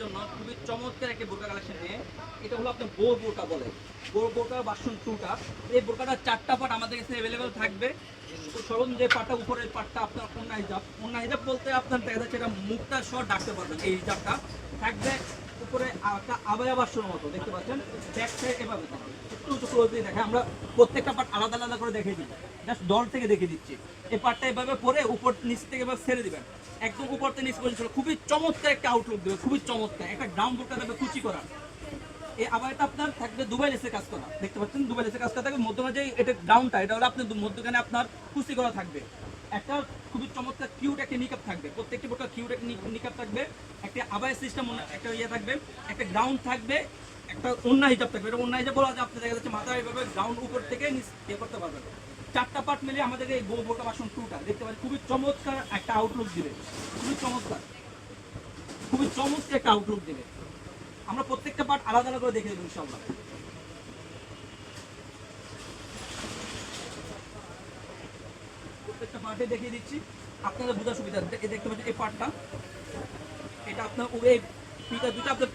জন্য খুবই চমৎকার একটি বোরকা কালেকশন নিয়ে। এটা হলো আপনার বোর বোরকা বলে। বোর বোরকা বাসন টুটা এই বোরকাটা চারটা পাট আমাদের কাছে অ্যাভেলেবেল থাকবে। তো সরম যে পাটটা উপরের পাটটা আপনার অন্য হিজাব। অন্য হিজাব বলতে আপনার দেখা যাচ্ছে এটা মুখটা সহ ডাকতে পারবেন এই হিজাবটা। থাকবে উপরে খুবই চমৎকার একটা আউটলুক দেবে, খুবই চমৎকার। একটা গ্রাউন্ড বোর্ডটা দেবে কুচি করা এই আবার আপনার থাকবে দুবাই লেসের কাজ করা। দেখতে পাচ্ছেন? দুবাই লেসের কাজ করা থাকবে মধ্যমা যে এটা গ্রাউন্ডটা এটা হলো আপনার মধ্যখানে আপনার কুচি করা থাকবে। একটা খুবই চমৎকার কিউট একটা নিকাপ থাকবে। প্রত্যেকটি বোর্ডটা কিউট একটা নিকাপ থাকবে। একটা আবায় সিস্টেম একটা ইয়ে থাকবে, একটা গ্রাউন্ড থাকবে, একটা অন্য হিসাব থাকবে। এটা অন্য হিসাব বলা যায় আপনি দেখা যাচ্ছে মাথায় এইভাবে গ্রাউন্ড উপর থেকে ইয়ে করতে পারবেন। চারটা পার্ট মিলে আমাদের এই বউ বোটা বাসন টুটা দেখতে পাচ্ছি খুবই চমৎকার একটা আউটলুক দিবে। খুবই চমৎকার। খুবই চমৎকার একটা আউটলুক দিবে। আমরা প্রত্যেকটা পার্ট আলাদা আলাদা করে দেখে দেবো ইনশাল্লাহ প্রত্যেকটা পার্টে দেখিয়ে দিচ্ছি। আপনাদের বোঝার সুবিধা দেখতে পাচ্ছেন এই পার্টটা এটা আপনার ওয়েব পিতা দুটো আপনার